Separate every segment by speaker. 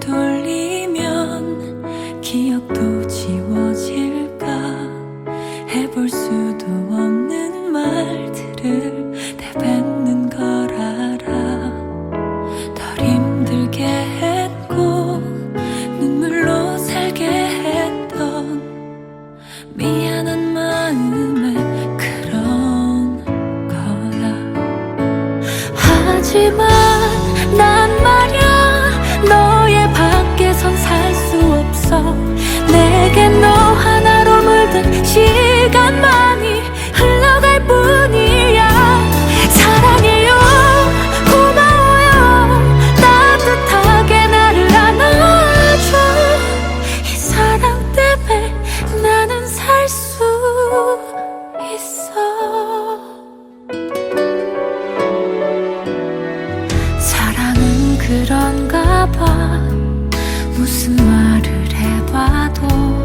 Speaker 1: 돌리면 기억도 수 있어. 사랑은 그런가 봐. 무슨 말을 해봐도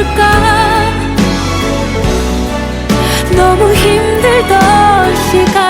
Speaker 1: 걸까? 너무 힘들던 시간.